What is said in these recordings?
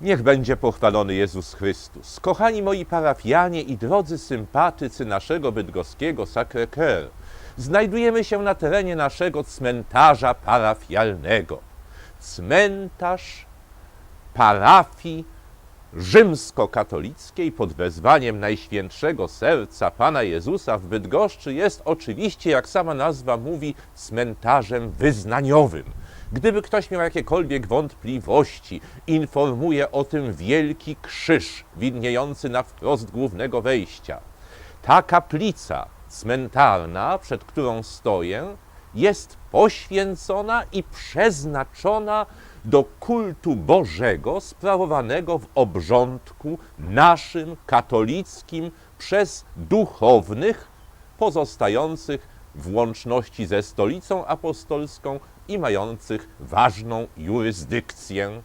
Niech będzie pochwalony Jezus Chrystus. Kochani moi parafianie i drodzy sympatycy naszego bydgoskiego Sacré-Cœur, znajdujemy się na terenie naszego cmentarza parafialnego. Cmentarz parafii rzymskokatolickiej pod wezwaniem Najświętszego Serca Pana Jezusa w Bydgoszczy jest oczywiście, jak sama nazwa mówi, cmentarzem wyznaniowym. Gdyby ktoś miał jakiekolwiek wątpliwości, informuje o tym wielki krzyż widniejący na wprost głównego wejścia. Ta kaplica cmentarna, przed którą stoję, jest poświęcona i przeznaczona do kultu Bożego sprawowanego w obrządku naszym katolickim przez duchownych pozostających w łączności ze stolicą apostolską i mających ważną jurysdykcję.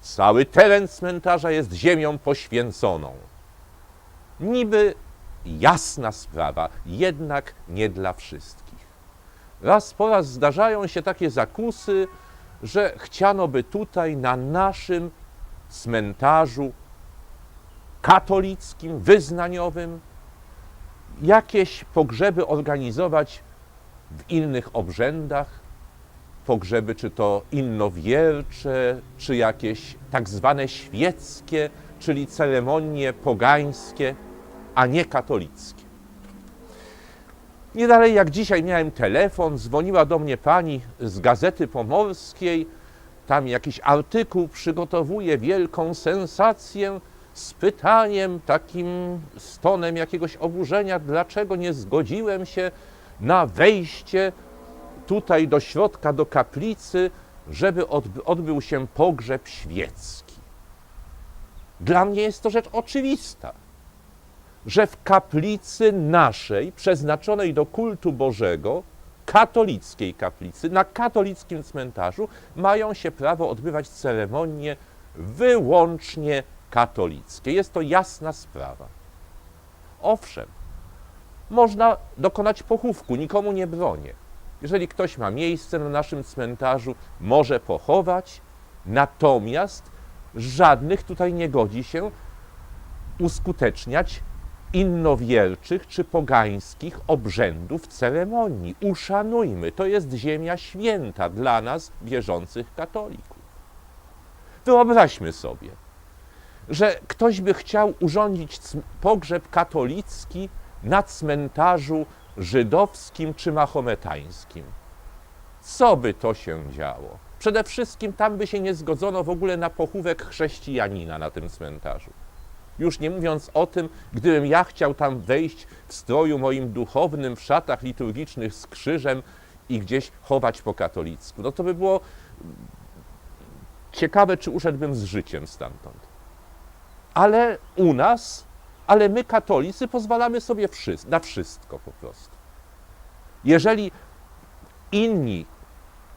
Cały teren cmentarza jest ziemią poświęconą. Niby jasna sprawa, jednak nie dla wszystkich. Raz po raz zdarzają się takie zakusy, że chciano by tutaj na naszym cmentarzu katolickim, wyznaniowym jakieś pogrzeby organizować w innych obrzędach, pogrzeby czy to innowiercze, czy jakieś tak zwane świeckie, czyli ceremonie pogańskie, a nie katolickie. Nie dalej jak dzisiaj miałem telefon, dzwoniła do mnie pani z Gazety Pomorskiej, tam jakiś artykuł przygotowuje, wielką sensację z pytaniem, takim stonem jakiegoś oburzenia, dlaczego nie zgodziłem się na wejście tutaj do środka, do kaplicy, żeby odby- odbył się pogrzeb świecki. Dla mnie jest to rzecz oczywista że w kaplicy naszej, przeznaczonej do kultu Bożego, katolickiej kaplicy, na katolickim cmentarzu, mają się prawo odbywać ceremonie wyłącznie katolickie. Jest to jasna sprawa. Owszem, można dokonać pochówku, nikomu nie bronię. Jeżeli ktoś ma miejsce na naszym cmentarzu, może pochować, natomiast żadnych tutaj nie godzi się uskuteczniać innowierczych czy pogańskich obrzędów ceremonii. Uszanujmy, to jest ziemia święta dla nas, wierzących katolików. Wyobraźmy sobie, że ktoś by chciał urządzić pogrzeb katolicki na cmentarzu żydowskim czy mahometańskim. Co by to się działo? Przede wszystkim tam by się nie zgodzono w ogóle na pochówek chrześcijanina na tym cmentarzu. Już nie mówiąc o tym, gdybym ja chciał tam wejść w stroju moim duchownym, w szatach liturgicznych z krzyżem i gdzieś chować po katolicku, no to by było ciekawe, czy uszedłbym z życiem stamtąd. Ale u nas, ale my katolicy pozwalamy sobie na wszystko po prostu. Jeżeli inni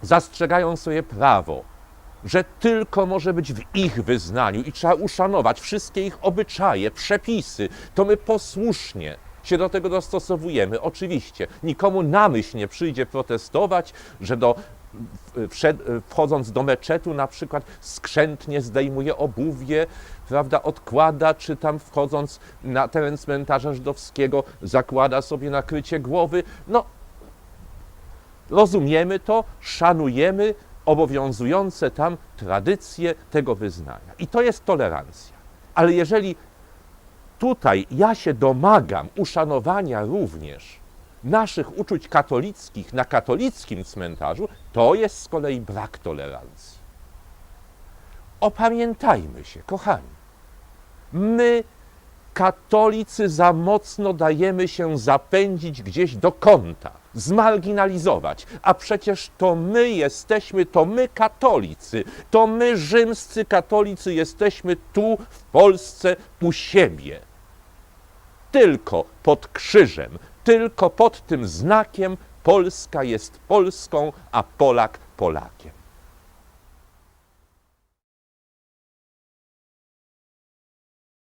zastrzegają sobie prawo, że tylko może być w ich wyznaniu i trzeba uszanować wszystkie ich obyczaje, przepisy, to my posłusznie się do tego dostosowujemy. Oczywiście nikomu na myśl nie przyjdzie protestować, że do, wchodząc do meczetu na przykład skrzętnie zdejmuje obuwie, prawda, odkłada, czy tam wchodząc na teren cmentarza żydowskiego zakłada sobie nakrycie głowy. No, rozumiemy to, szanujemy obowiązujące tam tradycje tego wyznania. I to jest tolerancja. Ale jeżeli tutaj ja się domagam uszanowania również naszych uczuć katolickich na katolickim cmentarzu, to jest z kolei brak tolerancji. Opamiętajmy się, kochani. My, katolicy, za mocno dajemy się zapędzić gdzieś do kąta, zmarginalizować. A przecież to my jesteśmy, to my katolicy, to my rzymscy katolicy jesteśmy tu w Polsce u siebie. Tylko pod krzyżem, tylko pod tym znakiem Polska jest Polską, a Polak Polakiem.